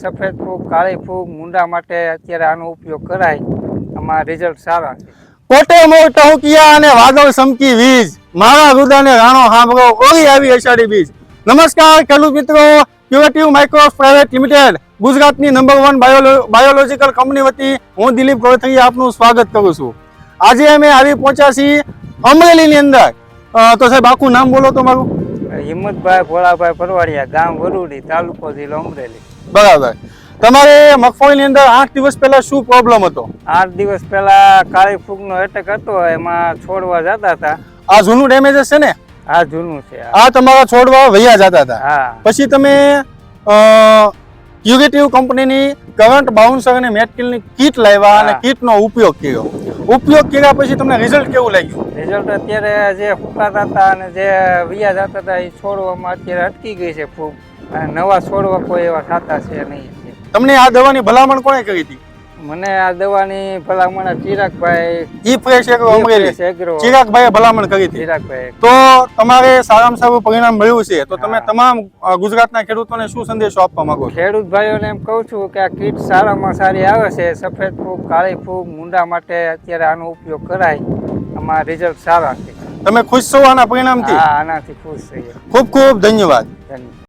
સફેદ ફૂગ, કાળી ફૂગ, મુંડા માટે અત્યારે આનો ઉપયોગ કરાય. આમાં રિઝલ્ટ સારા છે. કોટે મોર ટહુકિયા અને વાદળ સમકી વીજ. મારા રુદાને રાણો હાંભળો. ઓરી આવી અષાઢી બીજ. નમસ્કાર, ખેડૂત મિત્રો. ક્યુરેટિવ માઇક્રોસ પ્રાઇવેટ લિમિટેડ, ગુજરાતની નંબર વન બાયોલોજીકલ કંપની વતી હું દિલીપ ગોરથૈયા આપનું સ્વાગત કરું છું. આજે અમે આવી પહોંચ્યા છીએ અમરેલીની અંદર. તો સાહેબ, આખું નામ બોલો તમારું હિંમતભાઈ ભોળાભાઈ પરવાડિયા ગામ વરુડી તાલુકો જિલ્લો અમરેલી બરાબર. તમારે મગફળીની અંદર આઠ દિવસ પહેલા શું પ્રોબ્લેમ હતો? આઠ દિવસ પહેલા કાળી ફૂગનો એટેક હતો એમાં છોડવા જતા હતા. આ જૂનું ડેમેજ છે ને? આ જૂનું છે આ. તમારા છોડવા વૈયા જતા હતા. હા. પછી તમે ક્યુરેટિવ કંપનીની કરંટ બાઉન્સર અને મેટકિલની કીટ લાવ્યા અને કીટનો ઉપયોગ કર્યો. ઉપયોગ કર્યા પછી તમને રિઝલ્ટ કેવું લાગ્યું? રિઝલ્ટ અત્યારે જે ફૂકાતા હતા અને જે વિયા જતા હતા એ છોડવામાં અત્યારે અટકી ગઈ છે ફૂગ અને નવા છોડવા કોઈ એવા થતા છે નહીં. તમને આ દવાની ભલામણ કોણે કરી હતી? મને આ દવાની ભલામણ Chiragbhai E fresh agro Amreli. ચિરાગભાઈએ ભલામણ કરી હતી. ચિરાગભાઈ તો તમારે સારામાં સારું પરિણામ મળ્યું છે. તો તમે તમામ ગુજરાતના ખેડૂતોને શું સંદેશો આપવા માંગો ખેડૂત ભાઈઓને એમ કહું છું કે આ કીટ સારામાં સારી આવે છે. સફેદ ફૂગ કાળી ફૂગ મુંડા માટે અત્યારે આનો ઉપયોગ કરાય. આમાં રિઝલ્ટ સારા છે. તમે ખુશ છો આના પરિણામથી? હા આનાથી ખુશ છીએ ખૂબ ખૂબ ધન્યવાદ. ધન્યવાદ.